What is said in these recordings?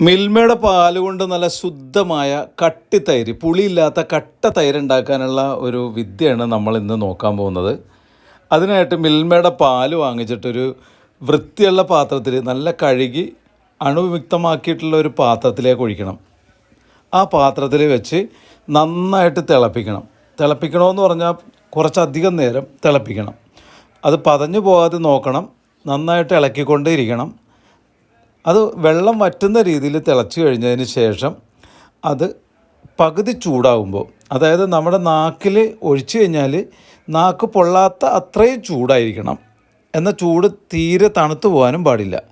മിൽമയുടെ പാൽ കൊണ്ട് നല്ല ശുദ്ധമായ കട്ടിത്തൈര് പുളിയില്ലാത്ത കട്ട തൈര് ഉണ്ടാക്കാനുള്ള ഒരു വിദ്യയാണ് നമ്മൾ ഇന്ന് നോക്കാൻ പോകുന്നത്. അതിനായിട്ട് മിൽമയുടെ പാൽ വാങ്ങിച്ചിട്ടൊരു വൃത്തിയുള്ള പാത്രത്തിൽ നല്ല കഴുകി അണുവിമുക്തമാക്കിയിട്ടുള്ള ഒരു പാത്രത്തിലേക്ക് ഒഴിക്കണം. ആ പാത്രത്തിൽ വെച്ച് നന്നായിട്ട് തിളപ്പിക്കണം. തിളപ്പിക്കണമെന്ന് പറഞ്ഞാൽ കുറച്ചധികം നേരം തിളപ്പിക്കണം. അത് പതഞ്ഞു പോകാതെ നോക്കണം. നന്നായിട്ട് ഇളക്കിക്കൊണ്ടേ ഇരിക്കണം. അത് വെള്ളം വറ്റുന്ന രീതിയിൽ തിളച്ച് കഴിഞ്ഞതിന് ശേഷം അത് പകുതി ചൂടാകുമ്പോൾ അതായത് നമ്മുടെ നാക്കിൽ ഒഴിച്ചു കഴിഞ്ഞാൽ നാക്ക് പൊള്ളാത്ത അത്രയും ചൂടായിരിക്കണം. എന്ന ചൂട് തീരെ തണുത്തു പോകാനും പാടില്ല.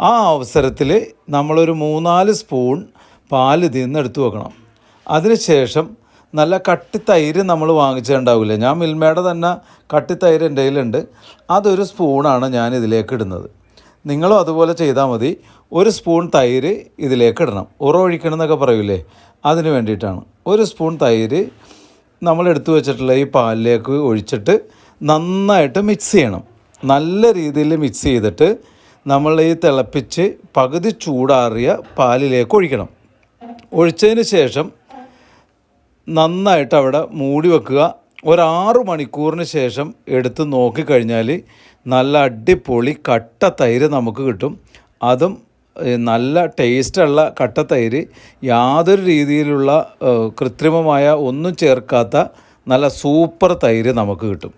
ആ അവസരത്തിൽ നമ്മളൊരു മൂന്നാൽ സ്പൂൺ പാൽ ഇതിൽ നിന്ന് എടുത്തു വെക്കണം. അതിനുശേഷം നല്ല കട്ടി തൈര് നമ്മൾ വാങ്ങിച്ചിട്ടുണ്ടാവില്ല? ഞാൻ മിൽമയുടെ തന്നെ കട്ടി കട്ടിത്തൈര് എന്റെ കയ്യിലുണ്ട്. അതൊരു സ്പൂണാണ് ഞാൻ ഇതിലേക്ക് ഇടുന്നത്. നിങ്ങളും അതുപോലെ ചെയ്താൽ മതി. ഒരു സ്പൂൺ തൈര് ഇതിലേക്ക് ഇടണം. ഉറവൊഴിക്കണം എന്നൊക്കെ പറയൂലേ? അതിന് വേണ്ടിയിട്ടാണ്. ഒരു സ്പൂൺ തൈര് നമ്മൾ എടുത്തു വെച്ചിട്ടുള്ള ഈ പാലിലേക്ക് ഒഴിച്ചിട്ട് നന്നായിട്ട് മിക്സ് ചെയ്യണം. നല്ല രീതിയിൽ മിക്സ് ചെയ്തിട്ട് നമ്മൾ ഈ തിളപ്പിച്ച് പകുതി ചൂടാറിയ പാലിലേക്ക് ഒഴിക്കണം. ഒഴിച്ചതിന് ശേഷം നന്നായിട്ട് അവിടെ മൂടി വെക്കുക. ഒരാറ് മണിക്കൂറിന് ശേഷം എടുത്ത് നോക്കിക്കഴിഞ്ഞാൽ നല്ല അടിപൊളി കട്ട തൈര് നമുക്ക് കിട്ടും. അതും നല്ല ടേസ്റ്റുള്ള കട്ട തൈര് യാതൊരു രീതിയിലുള്ള കൃത്രിമമായ ഒന്നും ചേർക്കാത്ത നല്ല സൂപ്പർ തൈര് നമുക്ക് കിട്ടും.